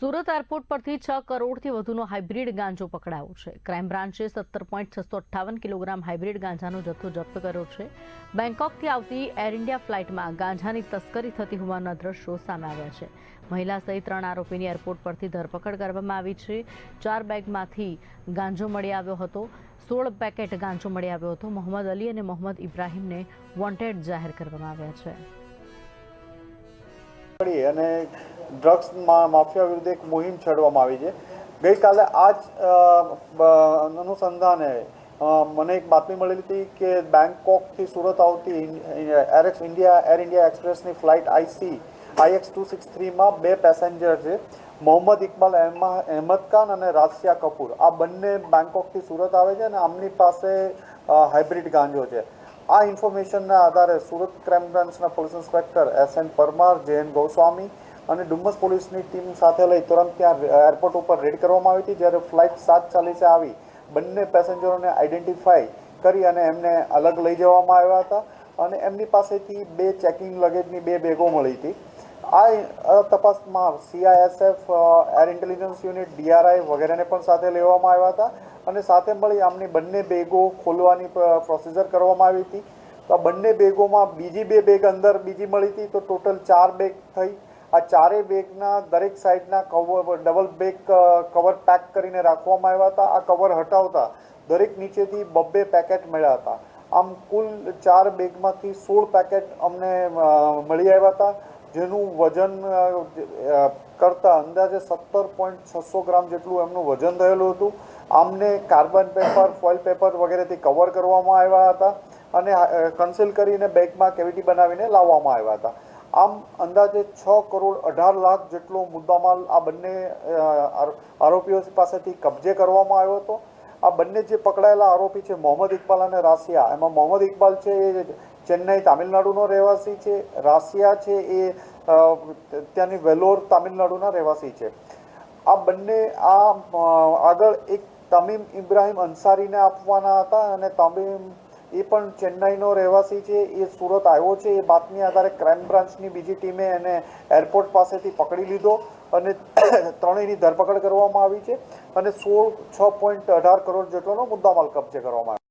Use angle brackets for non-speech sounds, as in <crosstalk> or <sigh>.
Surat airport પરથી છ કરોડથી વધુનો હાઇબ્રિડ ગાંજો પકડાયો છે. ક્રાઇમ બ્રાન્ચે સત્તર પોઈન્ટ છસો અઠ્ઠાવન કિલોગ્રામ હાઇબ્રિડ ગાંજાનો જથ્થો જપ્ત કર્યો છે. બેંકોકથી આવતી એર ઇન્ડિયા ફ્લાઇટમાં ગાંજાની તસ્કરી થતી હોવાના દ્રશ્યો સામે આવ્યા છે. મહિલા સહિત ત્રણ આરોપીની એરપોર્ટ પરથી ધરપકડ કરવામાં આવી છે. ચાર બેગમાંથી ગાંજો મળી આવ્યો હતો. સોળ પેકેટ ગાંજો મળી આવ્યો હતો. મોહમ્મદ અલી અને મોહમ્મદ ઇબ્રાહીમને વોન્ટેડ જાહેર કરવામાં આવ્યા છે. અને ડ્રગ્સ માફિયા વિરુદ્ધ એક મુહિમ છેડવામાં આવી છે. ગઈકાલે આ જ અનુસંધાને મને એક બાતમી મળેલી હતી કે બેંકોકથી સુરત આવતી એરેક્સ ઇન્ડિયા એર ઇન્ડિયા એક્સપ્રેસની flight IC IX two six થ્રીમાં બે પેસેન્જર છે. મોહમ્મદ ઇકબાલ અહેમા- અહેમદ ખાન અને રાશિયા કપૂર. આ બંને બેંકોકથી સુરત આવે છે અને આમની પાસે હાઇબ્રિડ ગાંજો છે. આ ઇન્ફોર્મેશનના આધારે સુરત ક્રાઇમ બ્રાન્ચના police inspector S N Parmar J N Goswami અને ડુમ્મસ પોલીસની ટીમ સાથે લઈ તુરંત ત્યાં એરપોર્ટ ઉપર રેડ કરવામાં આવી હતી, જ્યારે ફ્લાઇટ સાત ચાલીસે આવી બંને પેસેન્જરોને આઈડેન્ટિફાઈ કરી અને એમને અલગ લઈ જવામાં આવ્યા હતા અને એમની પાસેથી બે ચેકિંગ લગેજની બે બેગો મળી હતી. આ તપાસમાં CISF air intelligence unit DRI વગેરેને પણ સાથે લેવામાં આવ્યા હતા અને સાથે મળી આમની બંને બેગો ખોલવાની પ્રોસિજર કરવામાં આવી હતી. તો આ બંને બેગોમાં બીજી બે બેગ અંદર બીજી મળી હતી તો ટોટલ ચાર બેગ થઈ. આ ચારેય બેગના દરેક સાઈડના cover double bag cover pack કરીને રાખવામાં આવ્યા હતા. આ કવર હટાવતા દરેક નીચેથી બબ્બે પેકેટ મળ્યા હતા. આમ કુલ ચાર બેગમાંથી સોળ પેકેટ અમને મળી આવ્યા હતા. જેનું વજન કરતાં અંદાજે સત્તર પોઈન્ટ છસો ગ્રામ જેટલું એમનું વજન થયેલું હતું. આમને કાર્બન પેપર, ફોઇલ પેપર વગેરેથી કવર કરવામાં આવ્યા હતા અને કન્સીલ કરીને બેગમાં કેવિટી બનાવીને લાવવામાં આવ્યા હતા. આમ અંદાજે છ કરોડ અઢાર લાખ જેટલો મુદ્દામાલ આ બંને આરોપીઓ પાસેથી કબજે કરવામાં આવ્યો હતો. આ બંને જે પકડાયેલા આરોપી છે, મોહમ્મદ ઇકબાલ અને રાશિયા એમાં મોહમ્મદ ઇકબાલ છે એ ચેન્નઈ તામિલનાડુનો રહેવાસી છે, રાશિયા છે, એ ત્યાંની વેલોર તામિલનાડુના રહેવાસી છે. આ બંને આ આગળ એક તમીમ ઇબ્રાહિમ અંસારીને આપવાના હતા અને તમીમ એ પણ ચેન્નઈનો રહેવાસી છે, એ સુરત આવ્યો છે. એ બાતમી આધારે ક્રાઇમ બ્રાન્ચની બીજી ટીમે એને એરપોર્ટ પાસેથી પકડી લીધો અને <coughs> ત્રણેયની ધરપકડ કરવામાં આવી છે અને સોળ, છ પોઈન્ટ અઢાર કરોડ જેટલોનો મુદ્દામાલ કબજે કરવામાં આવ્યો